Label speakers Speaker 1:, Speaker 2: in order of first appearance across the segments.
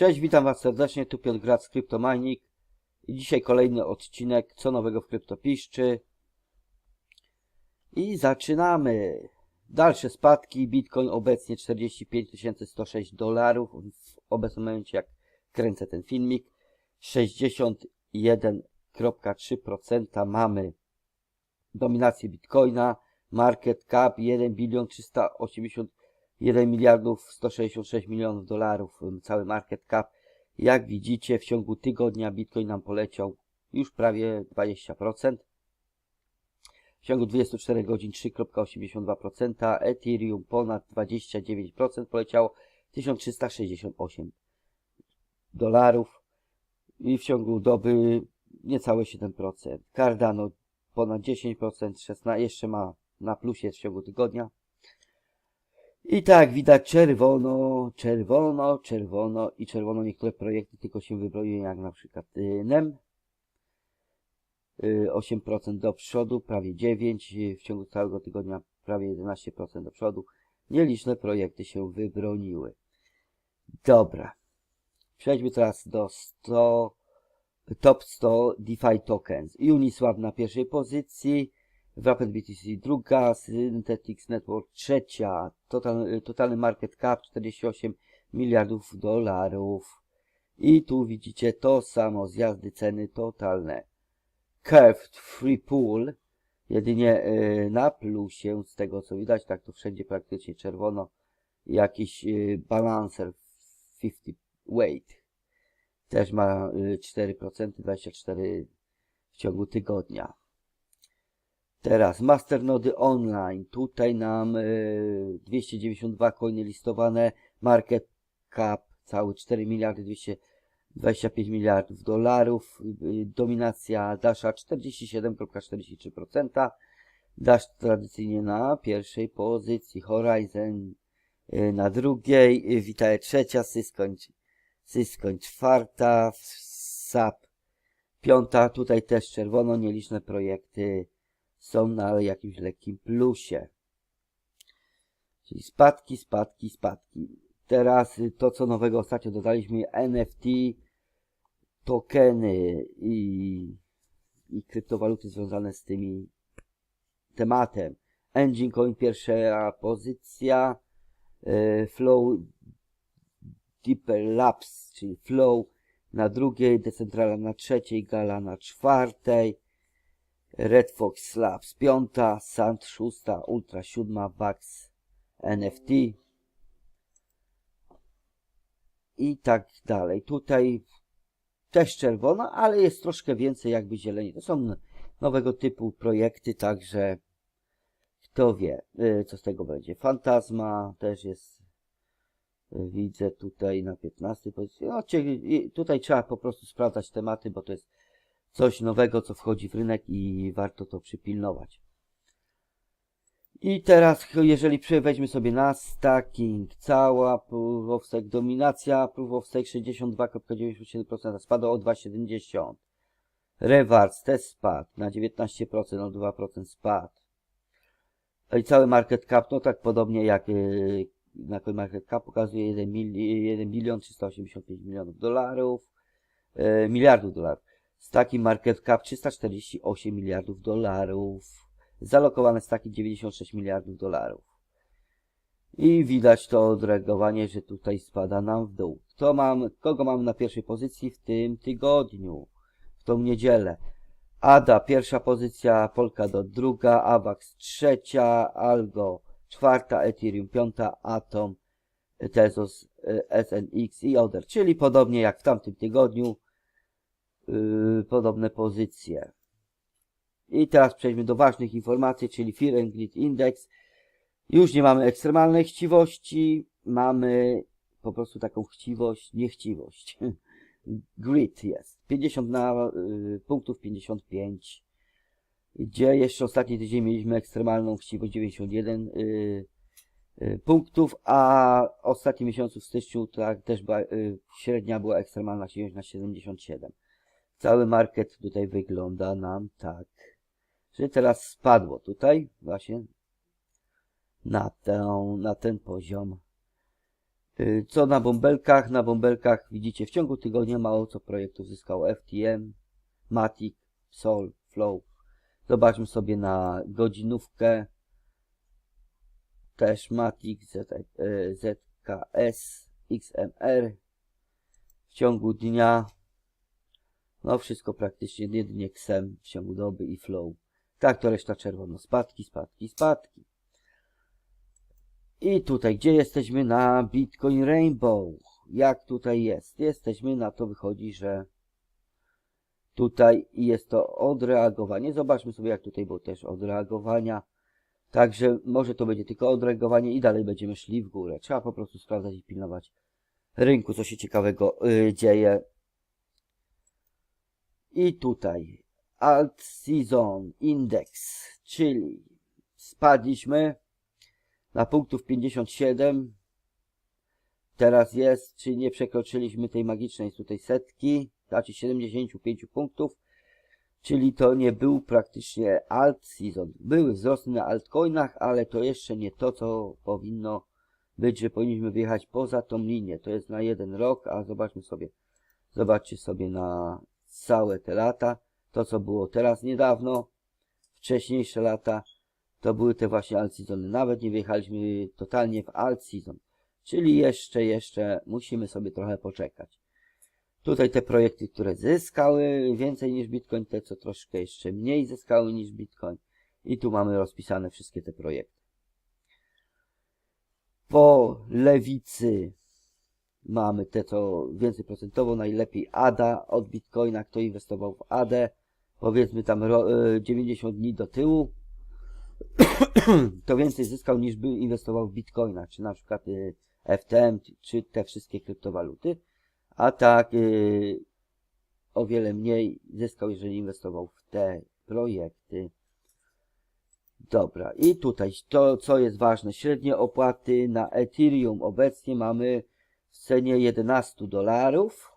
Speaker 1: Cześć, witam Was serdecznie, tu Piotr Grad z CryptoMining i dzisiaj kolejny odcinek Co nowego w kryptopiszczy. I zaczynamy. Dalsze spadki, Bitcoin obecnie 45 106 dolarów. W obecnym momencie jak kręcę ten filmik 61,3% mamy dominację Bitcoina. Market cap 1 bilion 381 miliardów 166 milionów dolarów cały market cap jak widzicie w ciągu tygodnia Bitcoin nam poleciał już prawie 20% w ciągu 24 godzin 3,82%, Ethereum ponad 29% poleciało 1368 dolarów i w ciągu doby niecałe 7%. Cardano ponad 10%, 16, jeszcze ma na plusie w ciągu tygodnia. I tak widać czerwono, czerwono, czerwono i czerwono niektóre projekty tylko się wybroniły, jak na przykład y, NEM. Y, 8% do przodu, prawie 9%, w ciągu całego tygodnia prawie 11% do przodu. Nieliczne projekty się wybroniły. Dobra. Przejdźmy teraz do 100, top 100 DeFi tokens. Uniswap na pierwszej pozycji, Wrapet BTC druga, Synthetics Network trzecia, total, totalny market cap 48 miliardów dolarów. I tu widzicie to samo, zjazdy ceny totalne. Curved Free Pool, jedynie y, na plusie, z tego co widać, tak to wszędzie praktycznie czerwono, jakiś y, balancer 50 weight, też ma y, 4%, 24 w ciągu tygodnia. Teraz masternody online. Tutaj nam y, 292 coiny listowane. Market cap cały 4 miliardy 225 miliardów dolarów. Y, dominacja Dasha 47,43%. Dash tradycyjnie na pierwszej pozycji. Horizon y, na drugiej. Y, Witae trzecia. Syskoń, Syskoń czwarta. SAP piąta. Tutaj też czerwono. Nieliczne projekty są na jakimś lekkim plusie. Czyli spadki, spadki, spadki. Teraz to, co nowego ostatnio dodaliśmy, NFT, tokeny i, i kryptowaluty związane z tymi tematem. Engine Coin pierwsza pozycja, y, Flow Deeper Labs, czyli Flow na drugiej, Decentrala na trzeciej, Gala na czwartej, Red Fox Labs piąta, Sand szósta, Ultra siódma, Vax NFT i tak dalej. Tutaj też czerwona, ale jest troszkę więcej jakby zieleni. To są nowego typu projekty, także kto wie, y, co z tego będzie. Fantasma też jest, widzę tutaj na 15 pozycji. No, tutaj trzeba po prostu sprawdzać tematy, bo to jest coś nowego, co wchodzi w rynek i warto to przypilnować. I teraz, jeżeli weźmy sobie na stacking, cała proof of stake, dominacja proof of stake 62,97% spadła o 2,70%. Rewards też spadł na 19%, o 2% spadł. I cały market cap, no tak podobnie jak yy, na market cap pokazuje 1, mili, 1 bilion 385 milionów dolarów, yy, miliardów dolarów z takim market cap 348 miliardów dolarów. Zalokowane z takim 96 miliardów dolarów. I widać to odreagowanie, że tutaj spada nam w dół. Kto mam, kogo mam na pierwszej pozycji w tym tygodniu? W tą niedzielę. ADA pierwsza pozycja, Polkadot druga, AVAX trzecia, Algo czwarta, Ethereum piąta, Atom, Tezos, SNX i Oder. Czyli podobnie jak w tamtym tygodniu yy, podobne pozycje. I teraz przejdźmy do ważnych informacji, czyli Fear and Greed Index. Już nie mamy ekstremalnej chciwości, mamy po prostu taką chciwość, niechciwość. Grid jest. 50 na y, punktów 55. Gdzie jeszcze ostatni tydzień mieliśmy ekstremalną chciwość 91 y, y, punktów, a ostatni miesiącu w styczniu tak też była, średnia była ekstremalna chciwość na 77. Cały market tutaj wygląda nam tak, że teraz spadło tutaj właśnie na, tę, na ten poziom Y, Co na bąbelkach? Na bąbelkach widzicie w ciągu tygodnia mało co projektów zyskało FTM, Matic, Sol, Flow. Zobaczmy sobie na godzinówkę. Też Matic, Z, y, ZKS, XMR. W ciągu dnia no wszystko praktycznie, jedynie KSEM w ciągu doby i Flow. Tak to reszta czerwono. Spadki, spadki, spadki. I tutaj, gdzie jesteśmy na Bitcoin Rainbow? Jak tutaj jest? Jesteśmy na to wychodzi, że tutaj jest to odreagowanie. Zobaczmy sobie, jak tutaj było też odreagowania. Także może to będzie tylko odreagowanie i dalej będziemy szli w górę. Trzeba po prostu sprawdzać i pilnować rynku, co się ciekawego yy, dzieje. I tutaj Alt Season Index, czyli spadliśmy na punktów 57. Teraz jest, czy nie przekroczyliśmy tej magicznej tutaj setki, znaczy 75 punktów, czyli to nie był praktycznie alt season. Były wzrosty na altcoinach, ale to jeszcze nie to, co powinno być, że powinniśmy wyjechać poza tą linię. To jest na jeden rok, a zobaczmy sobie, zobaczcie sobie na całe te lata, to co było teraz niedawno, wcześniejsze lata, to były te właśnie alt seasony. Nawet nie wyjechaliśmy totalnie w season. Czyli jeszcze, jeszcze musimy sobie trochę poczekać. Tutaj te projekty, które zyskały więcej niż Bitcoin, te co troszkę jeszcze mniej zyskały niż Bitcoin. I tu mamy rozpisane wszystkie te projekty. Po lewicy mamy te co więcej procentowo, najlepiej ADA od Bitcoina, kto inwestował w ADę, powiedzmy tam ro- y, 90 dni do tyłu, to więcej zyskał niż by inwestował w Bitcoina, czy na przykład y, FTM, czy te wszystkie kryptowaluty, a tak y, o wiele mniej zyskał, jeżeli inwestował w te projekty. Dobra, i tutaj to, co jest ważne, średnie opłaty na Ethereum obecnie mamy w cenie 11 dolarów,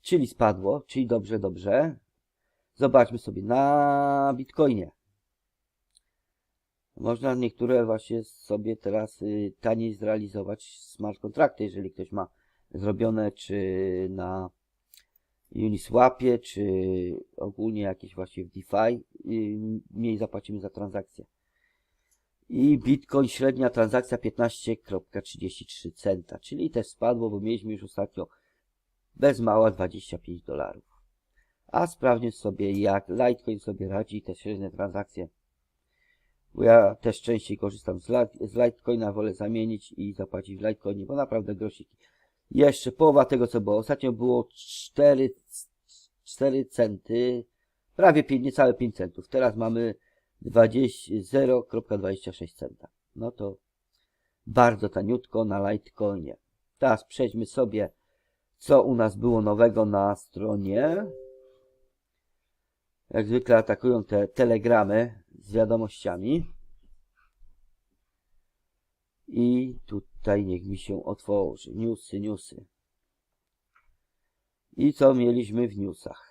Speaker 1: czyli spadło, czyli dobrze, dobrze. Zobaczmy sobie na Bitcoinie. Można niektóre właśnie sobie teraz y, taniej zrealizować smart kontrakty, jeżeli ktoś ma zrobione czy na Uniswapie, czy ogólnie jakieś właśnie w DeFi, y, mniej zapłacimy za transakcję. I Bitcoin średnia transakcja 15,33 centa, czyli też spadło, bo mieliśmy już ostatnio bez mała 25 dolarów. A sprawdźmy sobie jak Litecoin sobie radzi te średnie transakcje. Bo ja też częściej korzystam z, Lite- z Litecoina, wolę zamienić i zapłacić w Litecoinie, bo naprawdę grosiki. Jeszcze połowa tego co było. Ostatnio było 4, 4 centy, prawie 5, niecałe 5 centów. Teraz mamy 20 0,26 centa. No to bardzo taniutko na Litecoinie. Teraz przejdźmy sobie, co u nas było nowego na stronie. Jak zwykle atakują te telegramy z wiadomościami. I tutaj niech mi się otworzy. Newsy, newsy. I co mieliśmy w newsach?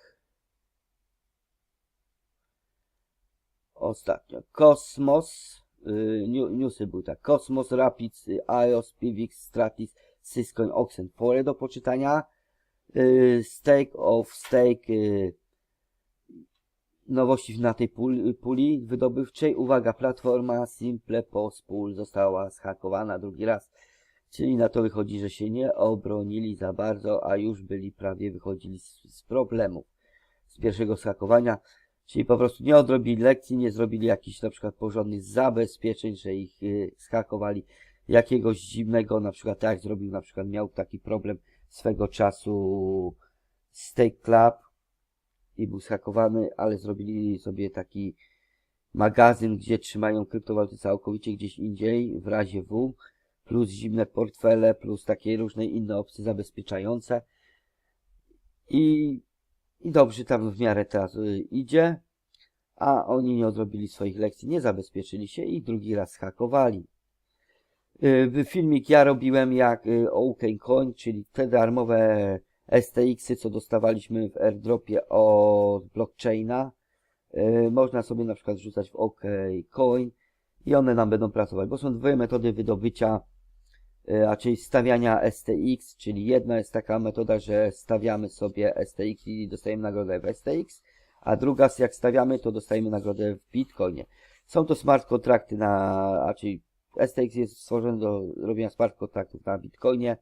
Speaker 1: Ostatnio. Kosmos. y, new- Newsy były tak. Kosmos, Rapids, y, iOS, Pivix, Stratis, Syscoin, Oxen, Fore do poczytania. Y, Stake of Stake. Nowości na tej puli, puli wydobywczej. Uwaga, platforma Simple Pospól została zhakowana drugi raz. Czyli na to wychodzi, że się nie obronili za bardzo, a już byli prawie wychodzili z, z problemów z pierwszego zhakowania. Czyli po prostu nie odrobili lekcji, nie zrobili jakichś na przykład porządnych zabezpieczeń, że ich y, zhakowali jakiegoś zimnego, na przykład tak jak zrobił, na przykład miał taki problem swego czasu Stake Club i był zhakowany, ale zrobili sobie taki magazyn, gdzie trzymają kryptowaluty całkowicie gdzieś indziej, w razie W, plus zimne portfele, plus takie różne inne opcje zabezpieczające. I, i dobrze tam w miarę teraz y, idzie, a oni nie odrobili swoich lekcji, nie zabezpieczyli się i drugi raz hakowali. Y, filmik ja robiłem jak y, OKCoin, czyli te darmowe STX-y, co dostawaliśmy w airdropie od blockchaina. Y, Można sobie na przykład wrzucać w OKCoin i one nam będą pracować, bo są dwie metody wydobycia e, czyli stawiania STX, czyli jedna jest taka metoda, że stawiamy sobie STX i dostajemy nagrodę w STX, a druga, jak stawiamy, to dostajemy nagrodę w Bitcoinie. Są to smart kontrakty na, czyli STX jest stworzony do robienia smart kontraktów na Bitcoinie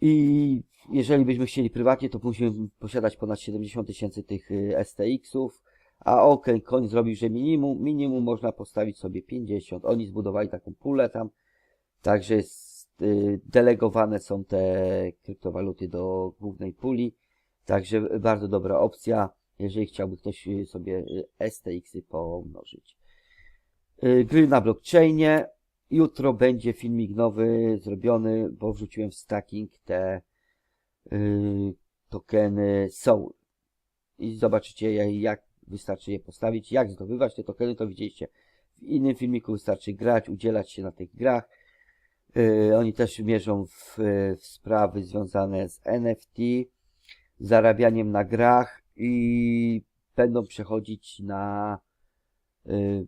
Speaker 1: i jeżeli byśmy chcieli prywatnie, to musimy posiadać ponad 70 tysięcy tych y, STX-ów, a OpenCoin zrobił, że minimum, minimum można postawić sobie 50. Oni zbudowali taką pulę tam, także y, delegowane są te kryptowaluty do głównej puli, także bardzo dobra opcja, jeżeli chciałby ktoś y, sobie STX-y pomnożyć. Y, Gry na blockchainie. Jutro będzie filmik nowy zrobiony, bo wrzuciłem w stacking te tokeny Soul. I zobaczycie jak wystarczy je postawić, jak zdobywać te tokeny, to widzieliście w innym filmiku, wystarczy grać, udzielać się na tych grach. Y, oni też mierzą w, w sprawy związane z NFT, zarabianiem na grach i będą przechodzić na y,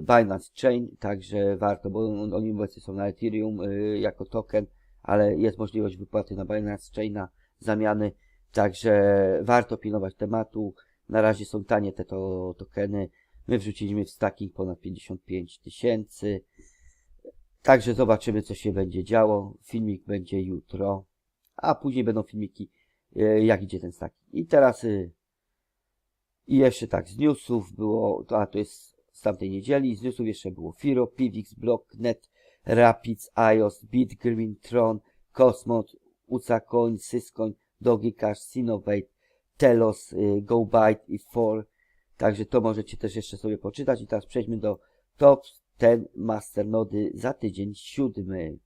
Speaker 1: Binance Chain, także warto, bo on- oni obecnie są na Ethereum y, jako token, ale jest możliwość wypłaty na Binance Chaina, zamiany, także warto pilnować tematu. Na razie są tanie te to, tokeny. My wrzuciliśmy w stacking ponad 55 tysięcy. Także zobaczymy, co się będzie działo. Filmik będzie jutro, a później będą filmiki, y, jak idzie ten stacking. I teraz y, i jeszcze tak, z newsów było, a to jest z tamtej niedzieli, z newsów jeszcze było Firo, Pivix, Blocknet, Rapids, iOS, BitGreen, Tron, Cosmos, Ucacoin, Syscoin, DogiCash, Sinovate, Telos, y, GoByte i For. Także to możecie też jeszcze sobie poczytać. I teraz przejdźmy do top ten masternody za tydzień siódmy.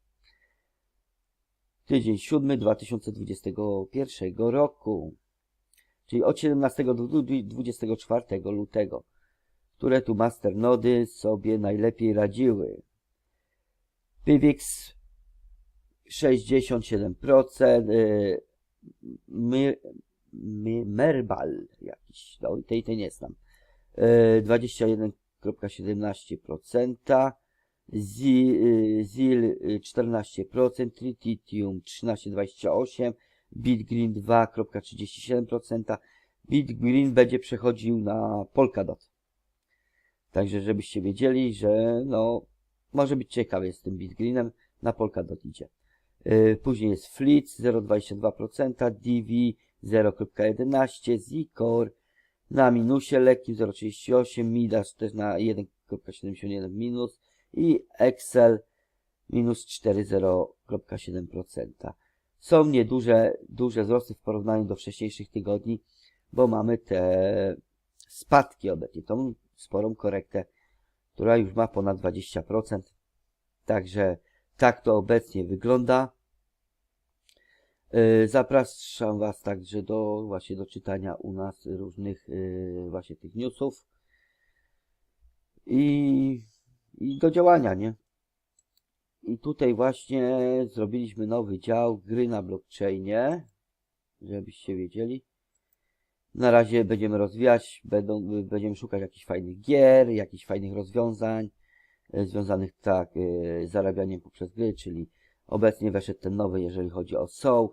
Speaker 1: Tydzień siódmy 2021 roku, czyli od 17 do 24 lutego, które tu masternody sobie najlepiej radziły. Pywix 67%, yy, my, my, Merbal jakiś, no, tej, tej nie znam, yy, 21 0,17%, y, ZIL 14%, Trititium 13,28%, BitGreen 2,37%. BitGreen będzie przechodził na Polkadot. Także żebyście wiedzieli, że no, może być ciekawie z tym BitGreenem, na Polkadot idzie. Y, później jest Fleet 0,22%, DV 0,11%, Zcore na minusie lekkim 0,38%, Midas też na 1,71 minus i Excel minus 4,0,7%. Są nieduże duże wzrosty w porównaniu do wcześniejszych tygodni, bo mamy te spadki obecnie, tą sporą korektę, która już ma ponad 20%. Także tak to obecnie wygląda. Yy, Zapraszam Was także do właśnie do czytania u nas różnych yy, właśnie tych newsów i, i do działania, nie? I tutaj właśnie zrobiliśmy nowy dział gry na blockchainie, żebyście wiedzieli. Na razie będziemy rozwijać, będą, będziemy szukać jakichś fajnych gier, jakichś fajnych rozwiązań e, związanych tak e, z zarabianiem poprzez gry, czyli obecnie weszedł ten nowy, jeżeli chodzi o Soul,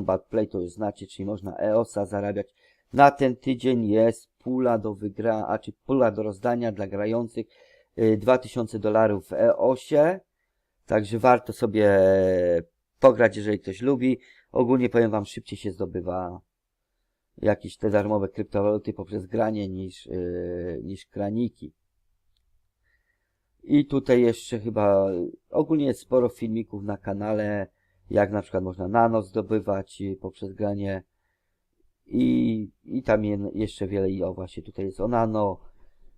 Speaker 1: Bad Play to już znacie, czyli można EOSa zarabiać. Na ten tydzień jest pula do wygra, a czy pula do rozdania dla grających e, 2000 dolarów w EOSie. Także warto sobie pograć, jeżeli ktoś lubi. Ogólnie powiem wam, szybciej się zdobywa jakieś te darmowe kryptowaluty poprzez granie niż, yy, niż kraniki. I tutaj jeszcze chyba ogólnie jest sporo filmików na kanale, jak na przykład można nano zdobywać yy, poprzez granie. I, i tam je, jeszcze wiele i o właśnie tutaj jest o nano,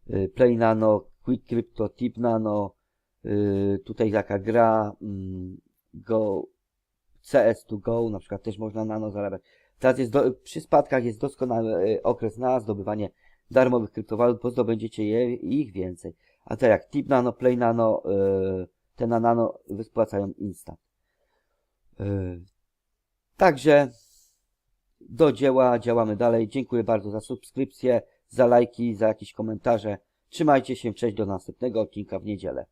Speaker 1: yy, play nano, quick crypto, tip nano, Yy, tutaj taka gra mm, Go CS2Go na przykład też można nano zarabiać. Teraz jest do, przy spadkach jest doskonały okres na zdobywanie darmowych kryptowalut, bo zdobędziecie je ich więcej. A tak jak Tip Nano, Play Nano, yy, te na nano wyspłacają instant. Yy, także do dzieła, działamy dalej. Dziękuję bardzo za subskrypcję, za lajki, za jakieś komentarze. Trzymajcie się, cześć do następnego odcinka w niedzielę.